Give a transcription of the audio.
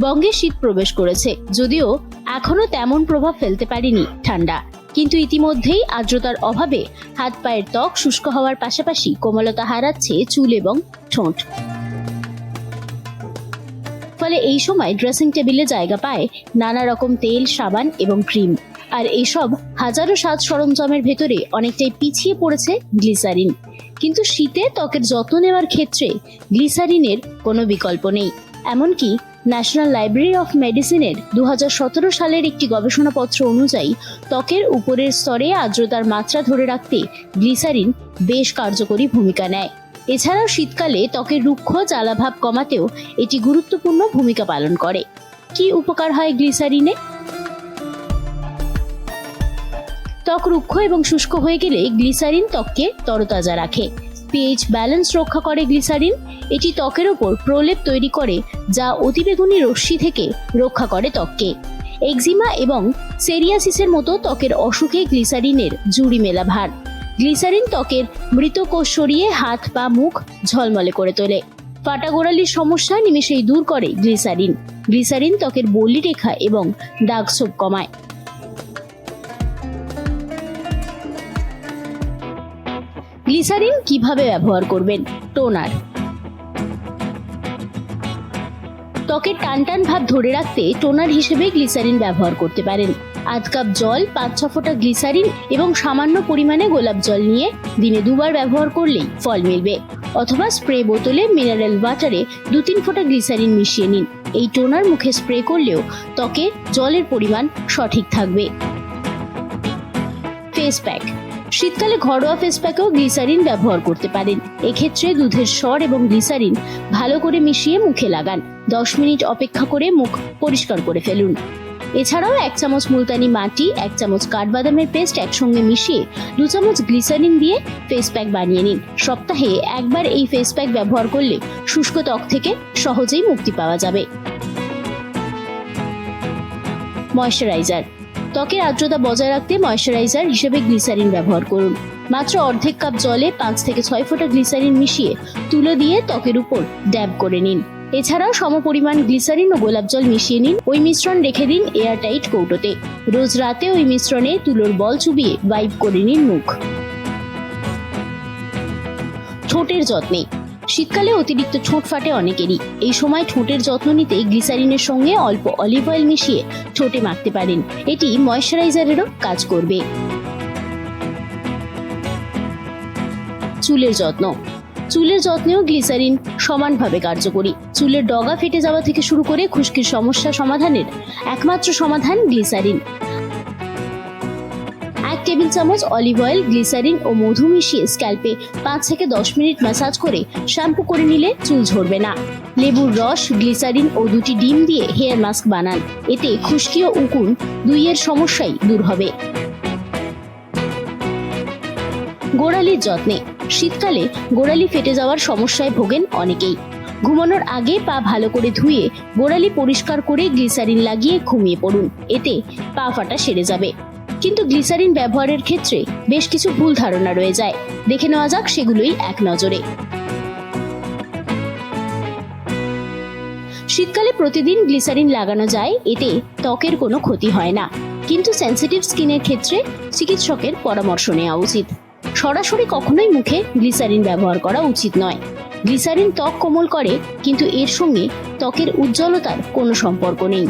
বঙ্গে শীত প্রবেশ করেছে। যদিও এখনও তেমন প্রভাব ফেলতে পারেনি ঠান্ডা। কিন্তু ইতিমধ্যেই আর্দ্রতার অভাবে হাত পায়ের ত্বক শুষ্ক হওয়ার পাশাপাশি কোমলতা হারাচ্ছে চুল এবং ঠোঁট। ফলে এই সময় ড্রেসিং টেবিলে জায়গা পায় নানা রকম তেল, সাবান এবং ক্রিম। আর এইসব হাজারো সাজ সরঞ্জামের ভেতরে অনেকটাই পিছিয়ে পড়েছে গ্লিসারিন। কিন্তু শীতে ত্বকের যত্ন নেওয়ার ক্ষেত্রে গ্লিসারিনের কোনো বিকল্প নেই। এমনকি ন্যাশনাল লাইব্রেরি অফ মেডিসিনের দুহাজার সতেরো সালের একটি গবেষণাপত্র অনুযায়ী, ত্বকের উপরের স্তরে আর্দ্রতার মাত্রা ধরে রাখতে গ্লিসারিন বেশ কার্যকরী ভূমিকা নেয়। এছাড়াও শীতকালে ত্বকের রুক্ষ জ্বালাভাব কমাতেও এটি গুরুত্বপূর্ণ ভূমিকা পালন করে। কি উপকার হয় গ্লিসারিনে? ত্বক রুক্ষ এবং শুষ্ক হয়ে গেলে গ্লিসারিন ত্বককে তরতাজা রাখে। পিএইচ ব্যালেন্স রক্ষা করে গ্লিসারিন এটি ত্বকের ওপর প্রলেপ তৈরি করে, যা অতিবেগুনি রশ্মি থেকে রক্ষা করে ত্বককে। এক্সিমা এবং সেরিয়াসিসের মতো ত্বকের অসুখে গ্লিসারিনের জুড়ি মেলা ভার। গ্লিসারিন ত্বকের মৃত কোষ সরিয়ে হাত পা মুখ ঝলমলে করে তোলে। ফাটা গোড়ালির সমস্যা নিমেষেই দূর করে গ্লিসারিন গ্লিসারিন ত্বকের বলি রেখা এবং দাগ ছোপ কমায়। গ্লিসারিন কীভাবে ব্যবহার করবেন? টোনার। ত্বকের টান টান ভাব ধরে রাখতে টোনার হিসেবে গ্লিসারিন ব্যবহার করতে পারেন। আধ কাপ জল, পাঁচ ছ ফোঁটা গ্লিসারিন এবং সামান্য পরিমাণে গোলাপ জল নিয়ে দিনে দুবার ব্যবহার করলেই ফল মিলবে। অথবা স্প্রে বোতলে মিনারেল ওয়াটারে দু তিন ফোঁটা গ্লিসারিন মিশিয়ে নিন। এই টোনার মুখে স্প্রে করলেও ত্বকে জলের পরিমাণ সঠিক থাকবে। Face pack. শীতকালে ঘরোয়া ফেস প্যাকেও গ্লিসারিন ব্যবহার করতে পারেন। এক্ষেত্রে দুধের স্বর এবং গ্লিসারিন ভালো করে মিশিয়ে মুখে লাগান। দশ মিনিট অপেক্ষা করে মুখ পরিষ্কার করে ফেলুন। এছাড়াও এক চামচ মুলতানি মাটি, এক চামচ কাঠবাদামের পেস্ট একসঙ্গে মিশিয়ে দু চামচ গ্লিসারিন দিয়ে ফেস প্যাক বানিয়ে নিন। সপ্তাহে একবার এই ফেস প্যাক ব্যবহার করলে শুষ্ক ত্বক থেকে সহজেই মুক্তি পাওয়া যাবে। ময়শ্চারাইজার ত্বকের আর্দ্রতা বজায় রাখতে ময়শ্চারাইজার হিসেবে গ্লিসারিন ব্যবহার করুন। মাত্র অর্ধেক কাপ জলে পাঁচ থেকে ছয় ফোঁটা গ্লিসারিন মিশিয়ে তুলো দিয়ে ত্বকের উপর ড্যাব করে নিন। এছাড়াও সমপরিমাণ গ্লিসারিন ও গোলাপ জল মিশিয়ে নিন। ওই মিশ্রণ রেখে দিন এয়ারটাইট কৌটোতে। রোজ রাতে ওই মিশ্রণে তুলোর বল চুবিয়ে ওয়াইপ করে নিন মুখ। ঠোঁটের যত্নে শীতকালে অতিরিক্ত ঠোঁট ফাটে অনেকেরই। এই সময় ঠোঁটের যত্ন নিতে গ্লিসারিনের সঙ্গে অল্প অলিভ অয়েল মিশিয়ে ঠোঁটে মাখতে পারেন। এটি ময়শ্চারাইজারেরও কাজ করবে। চুলের যত্ন। চুলের যত্নেও গ্লিসারিন সমানভাবে কার্যকরী। চুলের ডগা ফেটে যাওয়া থেকে শুরু করে খুশকির সমস্যা সমাধানের একমাত্র সমাধান গ্লিসারিন। টেবিল চামচ অলিভ অয়েল, গ্লিসারিন ও মধু মিশিয়ে স্ক্যাল্পে পাঁচ থেকে দশ মিনিট ম্যাসাজ করে শ্যাম্পু করে নিলে চুল ঝরবে না। লেবুর রস, গ্লিসারিন ও দুটি ডিম দিয়ে হেয়ার মাস্ক বানান। এতে খুশকি ও উকুন দুইয়ের সমস্যাই দূর হবে। গোড়ালির যত্নে। শীতকালে গোড়ালি ফেটে যাওয়ার সমস্যায় ভোগেন অনেকেই। ঘুমানোর আগে পা ভালো করে ধুয়ে গোড়ালি পরিষ্কার করে গ্লিসারিন লাগিয়ে ঘুমিয়ে পড়ুন। এতে পা ফাটা সেরে যাবে। কিন্তু গ্লিসারিন ব্যবহারের ক্ষেত্রে বেশ কিছু ভুল ধারণা রয়ে যায়। দেখে নেওয়া যাক সেগুলোই এক নজরে। শীতকালে প্রতিদিন গ্লিসারিন লাগানো যায়, এতে ত্বকের কোনো ক্ষতি হয় না। কিন্তু সেন্সিটিভ স্কিনের ক্ষেত্রে চিকিৎসকের পরামর্শ নেওয়া উচিত। সরাসরি কখনোই মুখে গ্লিসারিন ব্যবহার করা উচিত নয়। গ্লিসারিন ত্বক কোমল করে, কিন্তু এর সঙ্গে ত্বকের উজ্জ্বলতার কোনো সম্পর্ক নেই।